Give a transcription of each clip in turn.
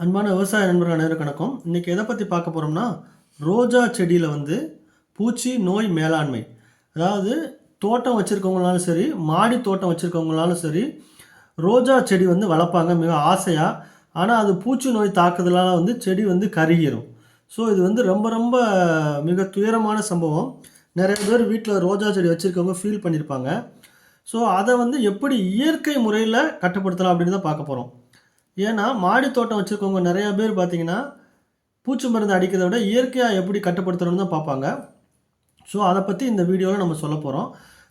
அன்பான விவசாய நண்பர்கள் அனைவருக்கும் வணக்கம். இன்றைக்கி எதை பற்றி பார்க்க போகிறோம்னா ரோஜா செடியில் வந்து பூச்சி நோய் மேலாண்மை. அதாவது தோட்டம் வச்சுருக்கவங்களாலும் சரி மாடி தோட்டம் வச்சுருக்கவங்களாலும் சரி ரோஜா செடி வந்து வளர்ப்பாங்க மிக ஆசையாக ஆனால் அது பூச்சி நோய் தாக்குதலால் வந்து செடி வந்து கருகிரும். ஸோ இது வந்து ரொம்ப ரொம்ப மிக துயரமான சம்பவம். நிறைய பேர் வீட்டில் ரோஜா செடி வச்சுருக்கவங்க ஃபீல் பண்ணியிருப்பாங்க ஸோ அதை வந்து எப்படி இயற்கை முறையில் கட்டுப்படுத்தலாம் அப்படின்னு தான் பார்க்க போகிறோம் ஏன்னா மாடி தோட்டம் வச்சுருக்கவங்க நிறையா பேர் பார்த்தீங்கன்னா பூச்சி மருந்து அடிக்கிறத விட இயற்கையாக எப்படி கட்டுப்படுத்தணும்னு தான் பார்ப்பாங்க. ஸோ அதை பற்றி இந்த வீடியோவில் நம்ம சொல்ல போகிறோம்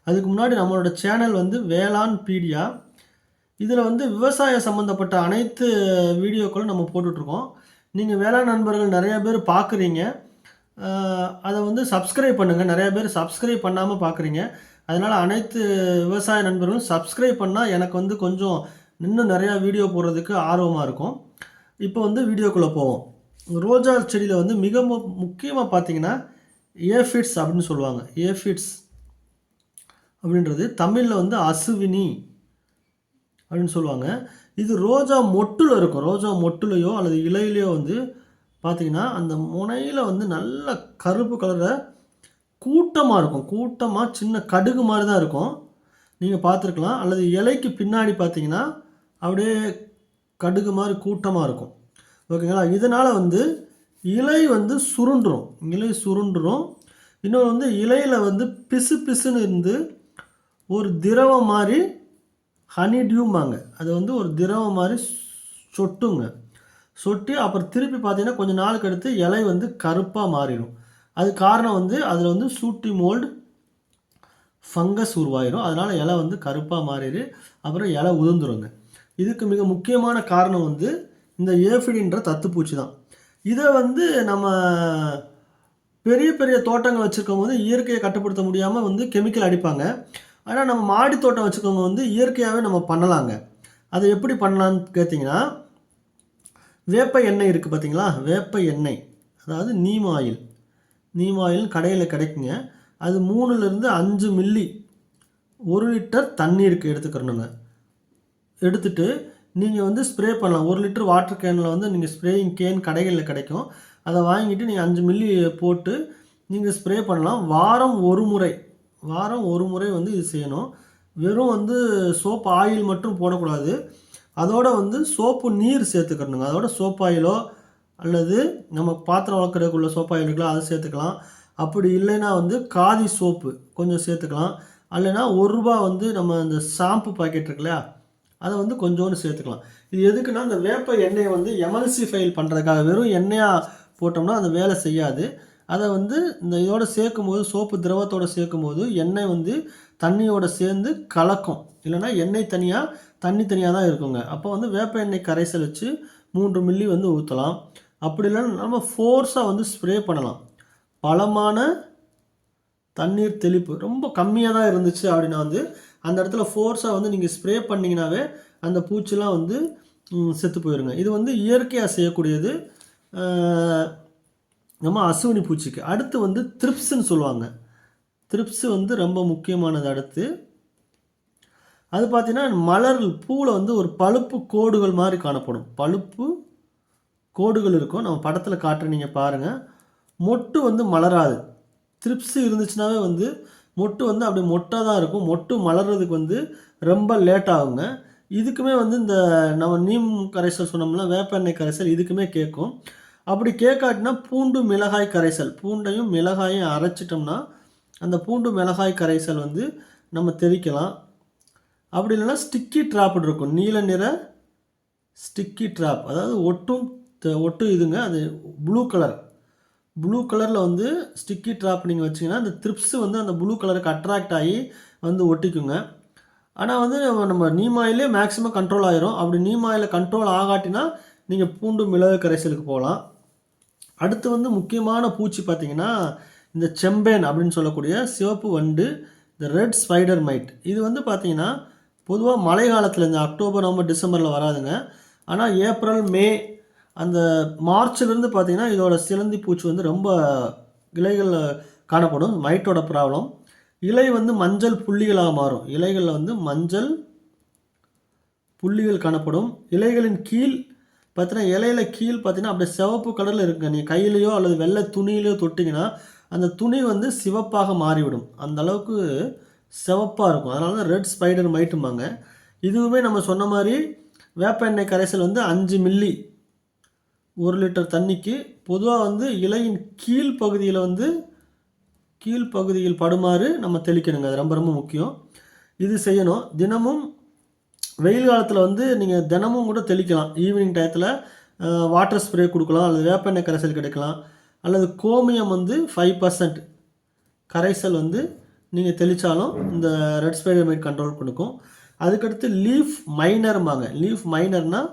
அதுக்கு முன்னாடி நம்மளோட சேனல் வந்து வேளாண் பீடியா. இதில் வந்து விவசாய சம்மந்தப்பட்ட அனைத்து வீடியோக்களும் நம்ம போட்டுட்ருக்கோம். நீங்கள் வேளாண் நண்பர்கள் நிறையா பேர் பார்க்குறீங்க. அதை வந்து சப்ஸ்கிரைப் பண்ணுங்கள் நிறையா பேர் சப்ஸ்கிரைப் பண்ணாமல் பார்க்குறீங்க. அதனால் அனைத்து விவசாய நண்பர்களும் சப்ஸ்கிரைப் பண்ணால் எனக்கு வந்து கொஞ்சம் இன்னும் நிறையா வீடியோ போடுறதுக்கு ஆர்வமாக இருக்கும். இப்போ வந்து வீடியோக்குள்ளே போவோம். ரோஜா செடியில் வந்து மிக முக்கியமாக பார்த்தீங்கன்னா ஏஃபிட்ஸ் அப்படின்னு சொல்லுவாங்க. ஏஃபிட்ஸ் அப்படின்றது தமிழில் வந்து அசுவினி அப்படின்னு சொல்லுவாங்க. இது ரோஜா மொட்டில் இருக்கும். ரோஜா மொட்டுலையோ அல்லது இலையிலையோ வந்து பார்த்தீங்கன்னா அந்த முனையில் வந்து நல்ல கருப்பு கலரில் கூட்டமாக இருக்கும். கூட்டமாக சின்ன கடுகு மாதிரி தான் இருக்கும். நீங்கள் பார்த்துருக்கலாம். அல்லது இலைக்கு பின்னாடி பார்த்தீங்கன்னா அப்படியே கடுகு மாதிரி கூட்டமாக இருக்கும். ஓகேங்களா? இதனால் வந்து இலை வந்து சுருண்டுரும். இலை சுருண்டுரும். இன்னொன்று வந்து இலையில் வந்து பிசு பிசுன்னு இருந்து ஒரு திரவம் மாதிரி ஹனி டியூம்பாங்க அது வந்து ஒரு திரவம் மாதிரி சொட்டுங்க. சொட்டி அப்புறம் திருப்பி பார்த்தீங்கன்னா கொஞ்சம் நாளுக்கு அடுத்து இலை வந்து கருப்பாக மாறிடும். அது காரணம் வந்து அதில் வந்து சூட்டி மோல்டு ஃபங்கஸ் உருவாயிரும். அதனால் இலை வந்து கருப்பாக மாறிடு. அப்புறம் இலை உதிர்ந்துருங்க. இதுக்கு மிக முக்கியமான காரணம் வந்து இந்த ஏஃபிடின்ற தத்துப்பூச்சி தான். இதை வந்து நம்ம பெரிய பெரிய தோட்டங்கள் வச்சுருக்கவங்க வந்து இயற்கையை கட்டுப்படுத்த முடியாமல் வந்து கெமிக்கல் அடிப்பாங்க. ஆனால் நம்ம மாடி தோட்டம் வச்சுருக்கவங்க வந்து இயற்கையாகவே நம்ம பண்ணலாங்க. அதை எப்படி பண்ணலான்னு கேட்டிங்கன்னா வேப்ப எண்ணெய் இருக்குது பார்த்தீங்களா வேப்ப எண்ணெய். அதாவது நீம் ஆயில். நீம் ஆயில் கடையில் கிடைக்குங்க. அது மூணுலேருந்து அஞ்சு மில்லி ஒரு லிட்டர் தண்ணீருக்கு எடுத்துக்கிறணுங்க. எடுத்துட்டு நீங்கள் வந்து ஸ்ப்ரே பண்ணலாம். ஒரு லிட்டர் வாட்டர் கேனில் வந்து நீங்கள் ஸ்ப்ரேயிங் கேன் கடைகளில் கிடைக்கும். அதை வாங்கிட்டு நீங்கள் அஞ்சு மில்லி போட்டு நீங்கள் ஸ்ப்ரே பண்ணலாம். வாரம் ஒரு முறை. வாரம் ஒரு முறை வந்து இது செய்யணும். வெறும் வந்து சோப்பு ஆயில் மட்டும் போடக்கூடாது. அதோட வந்து சோப்பு நீர் சேர்த்துக்கணுங்க. அதோட சோப் ஆயிலோ அல்லது நம்ம பாத்திரம் வளர்க்குறதுக்குள்ள சோப் ஆயில் இருக்குல்ல அதை சேர்த்துக்கலாம். அப்படி இல்லைன்னா வந்து காதி சோப்பு கொஞ்சம் சேர்த்துக்கலாம். இல்லைன்னா ஒரு ரூபா வந்து நம்ம அந்த ஷாம்பு பாக்கெட் இருக்கு இல்லையா அதை வந்து கொஞ்சோண்டு சேர்த்துக்கலாம். இது எதுக்குன்னா அந்த வேப்ப எண்ணெயை வந்து எமல்சி ஃபைல் பண்ணுறதுக்காக வெறும் எண்ணெயாக போட்டோம்னா அந்த வேலை செய்யாது. அதை வந்து இந்த இதோட சேர்க்கும் போது சோப்பு திரவத்தோடு சேர்க்கும் போது எண்ணெய் வந்து தண்ணியோட சேர்ந்து கலக்கும். இல்லைன்னா எண்ணெய் தனியாக தண்ணி தனியாக தான் இருக்குங்க. அப்போ வந்து வேப்ப எண்ணெய் கரைசல் வச்சு மூன்று மில்லி வந்து ஊற்றலாம் அப்படி இல்லைன்னா நம்ம ஃபோர்ஸாக வந்து ஸ்ப்ரே பண்ணலாம். பலமான தண்ணீர் தெளிப்பு. ரொம்ப கம்மியாக தான் இருந்துச்சு அப்படின்னா வந்து அந்த இடத்துல ஃபோர்ஸாக வந்து நீங்கள் ஸ்ப்ரே பண்ணிங்கனாவே அந்த பூச்சிலாம் வந்து செத்து போயிருங்க. இது வந்து இயற்கையாக செய்யக்கூடியது நம்ம அசுவினி பூச்சிக்கு. அடுத்து வந்து த்ரிப்ஸ்ன்னு சொல்லுவாங்க. த்ரிப்ஸ் வந்து ரொம்ப முக்கியமானது அடுத்து. அது பார்த்தீங்கன்னா மலர் பூவில் வந்து ஒரு பழுப்பு கோடுகள் மாதிரி காணப்படும். பழுப்பு கோடுகள் இருக்கும். நம்ம படத்தில் காட்டுற நீங்கள் பாருங்கள் மொட்டு வந்து மலராது. த்ரிப்ஸ் இருந்துச்சுனாவே வந்து மொட்டு வந்து அப்படியே மொட்டாக தான் இருக்கும். மொட்டு மலர்றதுக்கு வந்து ரொம்ப லேட் ஆகுங்க. இதுக்குமே வந்து இந்த நம்ம நீம் கரைசல் சொன்னோம்னா வேப்பெண்ணெய் கரைசல் இதுக்குமே கேட்கும். அப்படி கேட்காட்டினா பூண்டு மிளகாய் கரைசல். பூண்டையும் மிளகாயும் அரைச்சிட்டோம்னா அந்த பூண்டு மிளகாய் கரைசல் வந்து நம்ம தெளிக்கலாம் அப்படி இல்லைன்னா ஸ்டிக்கி ட்ராப் இருக்கும். நீல நிற ஸ்டிக்கி ட்ராப் அதாவது ஒட்டும் த- இதுங்க. அது ப்ளூ கலர் ப்ளூ கலரில் வந்து ஸ்டிக்கி ட்ராப் நீங்கள் வச்சிங்கன்னா அந்த த்ரிப்ஸு வந்து அந்த ப்ளூ கலருக்கு அட்ராக்ட் ஆகி வந்து ஒட்டிக்குங்க. ஆனால் வந்து நம்ம- நம்ம நீமாயிலே மேக்ஸிமம் கண்ட்ரோல் ஆயிரும். அப்படி நீமாயில் கண்ட்ரோல் ஆகாட்டினா நீங்கள் பூண்டு மிளகு கரைசலுக்கு போகலாம். அடுத்து வந்து முக்கியமான பூச்சி பார்த்தீங்கன்னா இந்த செம்பேன் அப்படின்னு சொல்லக்கூடிய சிவப்பு வண்டு இந்த ரெட் ஸ்பைடர் மைட் இது வந்து பார்த்திங்கன்னா பொதுவாக மழை காலத்தில் இந்த அக்டோபர் நவம்பர் டிசம்பரில் வராதுங்க. ஆனால் ஏப்ரல் மே அந்த மார்ச்லேருந்து பார்த்தீங்கன்னா இதோட சிலந்தி பூச்சி வந்து ரொம்ப இலைகளில் காணப்படும். மைட்டோட ப்ராப்ளம். இலை வந்து மஞ்சள் புள்ளிகளாக மாறும். இலைகளில் வந்து மஞ்சள் புள்ளிகள் காணப்படும். இலைகளின் கீழ் பார்த்தீங்கன்னா இலையில கீழ் பார்த்தீங்கன்னா அப்படியே சிவப்பு கலரில் இருக்குங்க. நீங்கள் கையிலையோ அல்லது வெள்ளை துணியிலையோ தொட்டிங்கன்னா அந்த துணி வந்து சிவப்பாக மாறிவிடும். அந்த அளவுக்கு சிவப்பாக இருக்கும். அதனால தான் ரெட் ஸ்பைடர் மைட்டும்பாங்க. இதுவுமே நம்ம சொன்ன மாதிரி வேப்ப எண்ணெய் கரைசல் வந்து அஞ்சு மில்லி ஒரு லிட்டர் தண்ணிக்கு பொதுவாக வந்து இலையின் கீழ் பகுதியில் வந்து கீழ் பகுதியில் படுமாறு நம்ம தெளிக்கணுங்க. அது ரொம்ப ரொம்ப முக்கியம். இது செய்யணும். தினமும் வெயில் காலத்தில் வந்து நீங்கள் தினமும் கூட தெளிக்கலாம். ஈவினிங் டயத்தில் வாட்டர் ஸ்ப்ரே கொடுக்கலாம். அல்லது வேப்பெண்ணெய் கரைசல் கிடைக்கலாம். அல்லது கோமியம் வந்து ஃபைவ் பர்சன்ட் கரைசல் வந்து நீங்கள் தெளித்தாலும் இந்த ரெட் ஸ்பைடர் மைட் கண்ட்ரோல் கொடுக்கும். அதுக்கடுத்து லீஃப் மைனர்மாங்க லீஃப் மைனர்னால்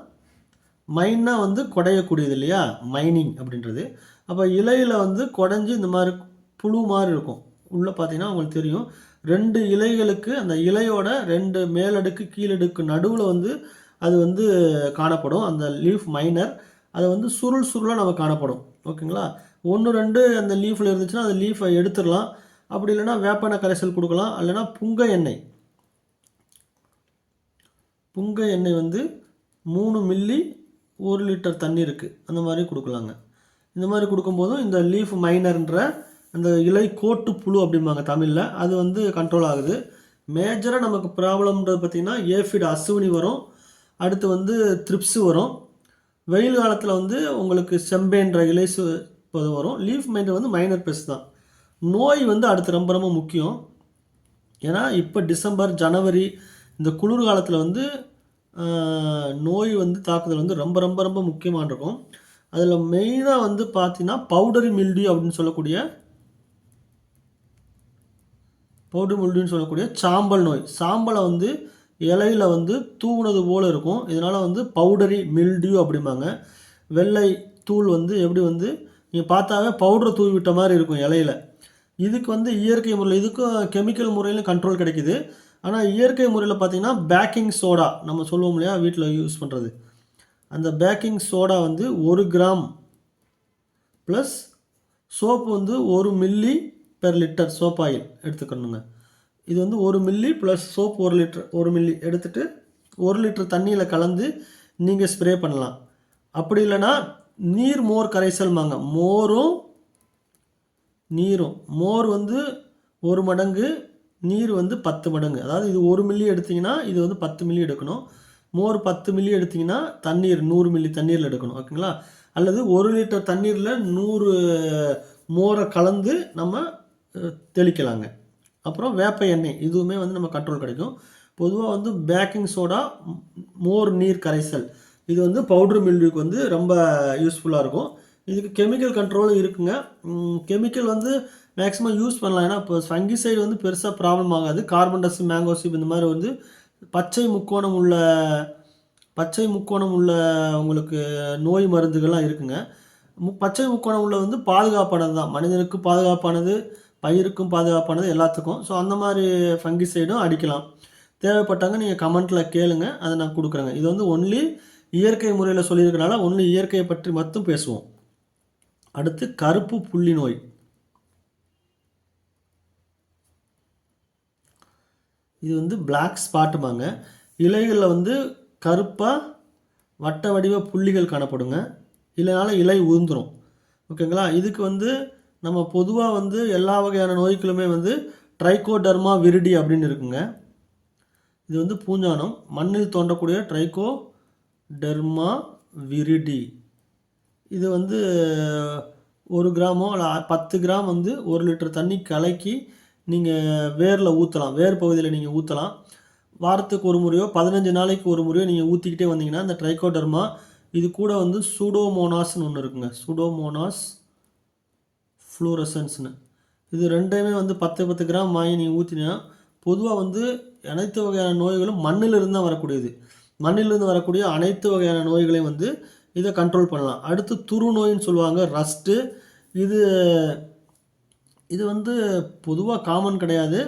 மைன்னா வந்து குடையக்கூடியது இல்லையா? மைனிங் அப்படின்றது. அப்போ இலையில் வந்து குடஞ்சி இந்த மாதிரி புழு மாதிரி இருக்கும். உள்ளே பார்த்தீங்கன்னா உங்களுக்கு தெரியும். ரெண்டு இலைகளுக்கு அந்த இலையோட ரெண்டு மேலடுக்கு கீழடுக்கு நடுவில் வந்து அது வந்து காணப்படும். அந்த லீஃப் மைனர் அது வந்து சுருள் சுருளாக நம்ம காணப்படும். ஓகேங்களா? ஒன்று ரெண்டு அந்த லீஃபில் இருந்துச்சுன்னா அந்த லீஃபை எடுத்துடலாம். அப்படி இல்லைன்னா வேப்பன கரைசல் கொடுக்கலாம். இல்லைன்னா புங்க எண்ணெய். புங்க எண்ணெய் வந்து மூணு மில்லி ஒரு லிட்டர் தண்ணி இருக்குது அந்த மாதிரி கொடுக்கலாங்க. இந்த மாதிரி கொடுக்கும்போதும் இந்த லீஃப் மைனர்ன்ற அந்த இலை கோட்டு புழு அப்படிம்பாங்க தமிழில் அது வந்து கண்ட்ரோல் ஆகுது. மேஜராக நமக்கு ப்ராப்ளம்ன்றது பார்த்திங்கன்னா ஏஃபிட் அசுவினி வரும். அடுத்து வந்து த்ரிப்ஸு வரும். வெயில் காலத்தில் வந்து உங்களுக்கு செம்பேன்ற இலை சு வரும். லீஃப் மைனர் வந்து மைனர் பெஸ் தான். நோய் வந்து அடுத்து ரொம்ப ரொம்ப முக்கியம். ஏன்னா இப்போ டிசம்பர் ஜனவரி இந்த குளிர் காலத்தில் வந்து நோய் வந்து தாக்குதல் வந்து ரொம்ப ரொம்ப ரொம்ப முக்கியமான இருக்கும். அதில் மெயினாக வந்து பார்த்தீங்கன்னா பவுடரி மில்டியூ அப்படின்னு சொல்லக்கூடிய பவுடர் மில்டியூன்னு சொல்லக்கூடிய சாம்பல் நோய். சாம்பலை வந்து இலையில வந்து தூவுனது போல் இருக்கும். இதனால் வந்து பவுடரி மில்டியூ அப்படிம்பாங்க. வெள்ளை தூள் வந்து எப்படி வந்து நீங்கள் பார்த்தாவே பவுடரை தூவி விட்ட மாதிரி இருக்கும் இலையில. இதுக்கு வந்து இயற்கை முறையில் இதுக்கும் கெமிக்கல் முறையிலும் கண்ட்ரோல் கிடைக்கிது. ஆனால் இயற்கை முறையில் பார்த்தீங்கன்னா பேக்கிங் சோடா நம்ம சொல்லுவோம் இல்லையா வீட்டில் யூஸ் பண்ணுறது அந்த பேக்கிங் சோடா வந்து ஒரு கிராம் ப்ளஸ் சோப்பு வந்து ஒரு milli per litre soap oil எடுத்துக்கணுங்க. இது வந்து ஒரு மில்லி ப்ளஸ் சோப் ஒரு லிட்டர் ஒரு மில்லி எடுத்துட்டு ஒரு லிட்டர் தண்ணியில் கலந்து நீங்கள் ஸ்ப்ரே பண்ணலாம். அப்படி இல்லைன்னா நீர் மோர் கரைசல்மாங்க மோரும் நீரும். மோர் வந்து ஒரு மடங்கு நீர் வந்து பத்து மடங்கு. அதாவது இது ஒரு மில்லி எடுத்தீங்கன்னா இது வந்து பத்து மில்லி எடுக்கணும். மோர் பத்து மில்லி எடுத்தீங்கன்னா தண்ணீர் நூறு மில்லி தண்ணீரில் எடுக்கணும். ஓகேங்களா? அல்லது ஒரு லிட்டர் தண்ணீரில் நூறு மோரை கலந்து நம்ம தெளிக்கலாங்க. அப்புறம் வேப்ப எண்ணெய். இதுவுமே வந்து நம்ம கண்ட்ரோல் கிடைக்கும். பொதுவாக வந்து பேக்கிங் சோடா மோர் நீர் கரைசல். இது வந்து பவுடர் மில்லுக்கு வந்து ரொம்ப யூஸ்ஃபுல்லாக இருக்கும். இதுக்கு கெமிக்கல் கண்ட்ரோலும் இருக்குங்க. கெமிக்கல் வந்து மேக்ஸிமம் யூஸ் பண்ணலாம். ஏன்னா இப்போ ஃபங்கிசைடு வந்து பெருசாக ப்ராப்ளம் ஆகாது. கார்பன் டஸ்ட் மேங்கோசிப் இந்த மாதிரி வந்து பச்சை முக்கோணம் உள்ள பச்சை முக்கோணம் உள்ள உங்களுக்கு நோய் மருந்துகள்லாம் இருக்குங்க. மு- பச்சை முக்கோணம் உள்ள வந்து பாதுகாப்பானது தான். மனிதனுக்கு பாதுகாப்பானது பயிருக்கும் பாதுகாப்பானது எல்லாத்துக்கும். ஸோ அந்த மாதிரி ஃபங்கிசைடும் அடிக்கலாம். தேவைப்பட்டாங்க நீங்கள் கமெண்ட்டில் கேளுங்க. அதை நான் கொடுக்குறேங்க. இது வந்து ஒன்லி இயற்கை முறையில் சொல்லியிருக்கனால ஒன்லி இயற்கையை பற்றி மட்டும் பேசுவோம். அடுத்து கருப்பு புள்ளி நோய். இது வந்து பிளாக் ஸ்பாட்டுமாங்க இலைகளில் வந்து கருப்பாக வட்ட வடிவ புள்ளிகள் காணப்படுங்க. இல்லைனால இலை உதிர்ந்துரும். ஓகேங்களா? இதுக்கு வந்து நம்ம பொதுவாக வந்து எல்லா வகையான நோய்களுமே வந்து ட்ரைகோடர்மா விரிடி அப்படின்னு இருக்குங்க. இது வந்து பூஞ்சானம். மண்ணில் தோன்றக்கூடிய ட்ரைகோ டெர்மா விரிடி இது வந்து ஒரு கிராமோ இல்லை பத்து கிராம் வந்து ஒரு லிட்டர் தண்ணி கலக்கி நீங்கள் வேரில் ஊற்றலாம் வேர் பகுதியில் நீங்கள் ஊற்றலாம் வாரத்துக்கு ஒரு முறையோ பதினஞ்சு நாளைக்கு ஒரு முறையோ நீங்கள் ஊற்றிக்கிட்டே வந்தீங்கன்னா இந்த ட்ரைகோடர்மா இது கூட வந்து சூடோமோனாஸ்னு ஒன்று இருக்குங்க. சூடோமோனாஸ் ஃப்ளூரசன்ஸ்னு இது ரெண்டையுமே வந்து பத்து பத்து கிராம் வாங்கி நீங்கள் ஊற்றினா பொதுவாக வந்து அனைத்து வகையான நோய்களும் மண்ணிலிருந்து தான் வரக்கூடியது. மண்ணிலிருந்து வரக்கூடிய அனைத்து வகையான நோய்களையும் வந்து இதை கண்ட்ரோல் பண்ணலாம். அடுத்து துரு நோயின்னு சொல்லுவாங்க. ரஸ்ட்டு இது இது வந்து பொதுவாக காமன் கிடையாது.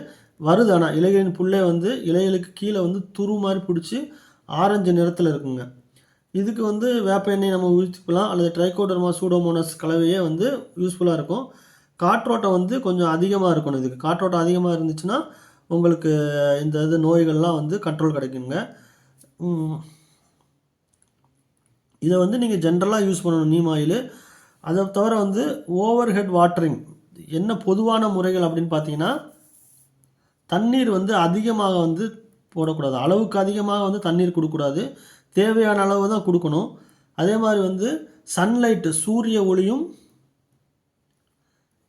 வருது. ஆனால் இலைகளின் புல்லே வந்து இலைகளுக்கு கீழே வந்து துரு மாதிரி பிடிச்சி ஆரஞ்சு நிறத்தில் இருக்குங்க. இதுக்கு வந்து வேப்ப எண்ணெய் நம்ம ஊற்றிக்கலாம் அல்லது ட்ரைகோடர்மா சூடோமோனஸ் கலவையே வந்து யூஸ்ஃபுல்லாக இருக்கும். காற்றோட்டம் வந்து கொஞ்சம் அதிகமாக இருக்கணும் இதுக்கு. காற்றோட்டம் அதிகமாக இருந்துச்சுன்னா உங்களுக்கு இந்த இது நோய்கள்லாம் வந்து கண்ட்ரோல் கிடைக்குங்க. இதை வந்து நீங்கள் ஜென்ரலாக யூஸ் பண்ணணும் நீம் ஆயில். அதை தவிர வந்து ஓவர் ஹெட் வாட்டரிங் என்ன பொதுவான முறைகள் அப்படின்னு பார்த்தீங்கன்னா தண்ணீர் வந்து அதிகமாக வந்து போடக்கூடாது. அளவுக்கு அதிகமாக வந்து தண்ணீர் கொடுக்கக்கூடாது. தேவையான அளவு தான் கொடுக்கணும். அதே மாதிரி வந்து சன்லைட்டு சூரிய ஒளியும்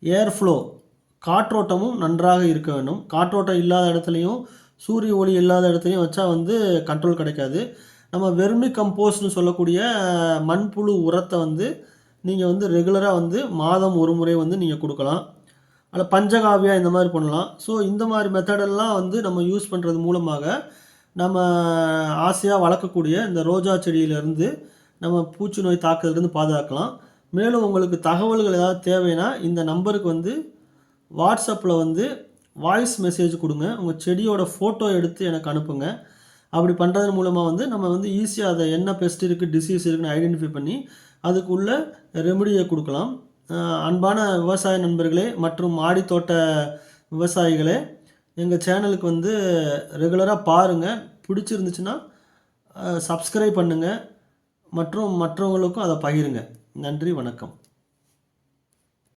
ஏர் ஃப்ளோ காற்றோட்டமும் நன்றாக இருக்க வேண்டும். காற்றோட்டம் இல்லாத இடத்துலையும் சூரிய ஒளி இல்லாத இடத்துலையும் வச்சா வந்து கண்ட்ரோல் கிடைக்காது. நம்ம வெர்மி கம்போஸ்ட்னு சொல்லக்கூடிய மண்புழு உரத்தை வந்து நீங்கள் வந்து ரெகுலராக வந்து மாதம் ஒரு முறை வந்து நீங்கள் கொடுக்கலாம். அதில் பஞ்சகாவியா இந்த மாதிரி பண்ணலாம். ஸோ இந்த மாதிரி மெத்தடெல்லாம் வந்து நம்ம யூஸ் பண்ணுறது மூலமாக நம்ம ஆசையாக வளர்க்கக்கூடிய இந்த ரோஜா செடியிலேருந்து நம்ம பூச்சி நோய் தாக்குதலேருந்து பாதுகாக்கலாம். மேலும் உங்களுக்கு தகவல்கள் ஏதாவது தேவைன்னா இந்த நம்பருக்கு வந்து வாட்ஸ்அப்பில் வந்து வாய்ஸ் மெசேஜ் கொடுங்க. உங்கள் செடியோட ஃபோட்டோ எடுத்து எனக்கு அனுப்புங்கள் அப்படி பண்ணுறது மூலமாக வந்து நம்ம வந்து ஈஸியாக அதை என்ன பெஸ்ட் இருக்குது டிசீஸ் இருக்குன்னு ஐடென்டிஃபை பண்ணி அதுக்குள்ள ரெமெடியை கொடுக்கலாம். அன்பான விவசாய நண்பர்களே மற்றும் மாடித்தோட்ட விவசாயிகளே எங்கள் சேனலுக்கு வந்து ரெகுலராக பாருங்கள் பிடிச்சிருந்துச்சுன்னா சப்ஸ்கிரைப் பண்ணுங்கள் மற்றும் மற்றவங்களுக்கும் அதை பகிருங்க. நன்றி வணக்கம்.